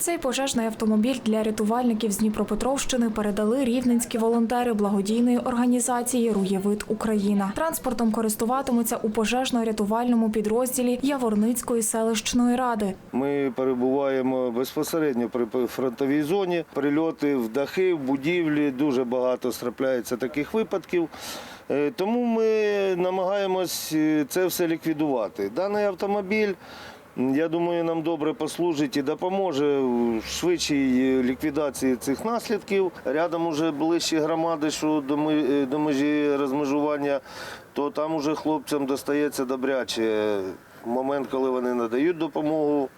Цей пожежний автомобіль для рятувальників з Дніпропетровщини передали рівненські волонтери благодійної організації Руєвид Україна. Транспортом користуватимуться у пожежно-рятувальному підрозділі Яворницької селищної ради. Ми перебуваємо безпосередньо при фронтовій зоні. Прильоти в дахи, в будівлі дуже багато трапляється таких випадків. Е, Тому ми намагаємось е, це все ліквідувати. Даний автомобіль, я думаю, нам добре послужить і допоможе в швидшій ліквідації цих наслідків. Рядом уже ближчі громади, що до е, межі розмежування, то там уже хлопцям достається добряче. В момент, коли вони надають допомогу,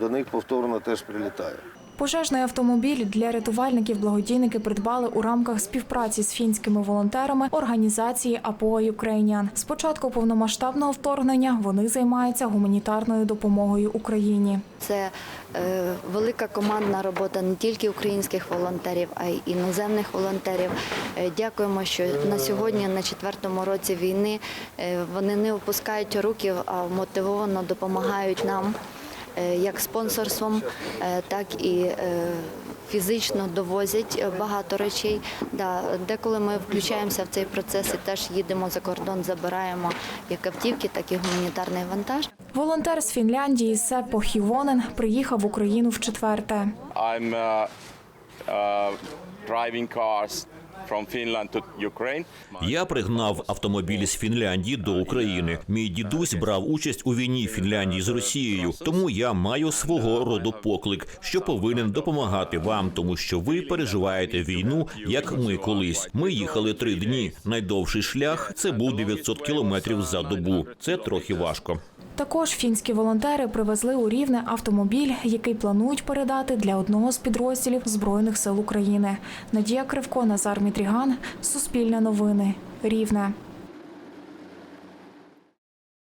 до них повторно теж прилітає. Пожежний автомобіль для рятувальників благодійники придбали у рамках співпраці з фінськими волонтерами організації АПО Ukrainian. З початку повномасштабного вторгнення вони займаються гуманітарною допомогою Україні. Це е, велика командна робота не тільки українських волонтерів, а й іноземних волонтерів. Е, дякуємо, що на сьогодні, на четвертому році війни, е, вони не опускають руки, а мотивовано допомагають нам як спонсорством, е, так і е, фізично довозять е, багато речей. Да, деколи ми включаємося в цей процес і теж їдемо за кордон, забираємо як автівки, так і гуманітарний вантаж. Волонтер з Фінляндії Сеппо Хівонен приїхав в Україну вчетверте. I'm uh, uh, driving cars Я пригнав автомобіль з Фінляндії до України. Мій дідусь брав участь у війні Фінляндії з Росією, тому я маю свого роду поклик, що повинен допомагати вам, тому що ви переживаєте війну, як ми колись. Ми їхали три дні. Найдовший шлях це був 900 кілометрів за добу. Це трохи важко. Також фінські волонтери привезли у Рівне автомобіль, який планують передати для одного з підрозділів Збройних сил України. Надія Кривко, Назар Мітріган, Суспільне новини, Рівне.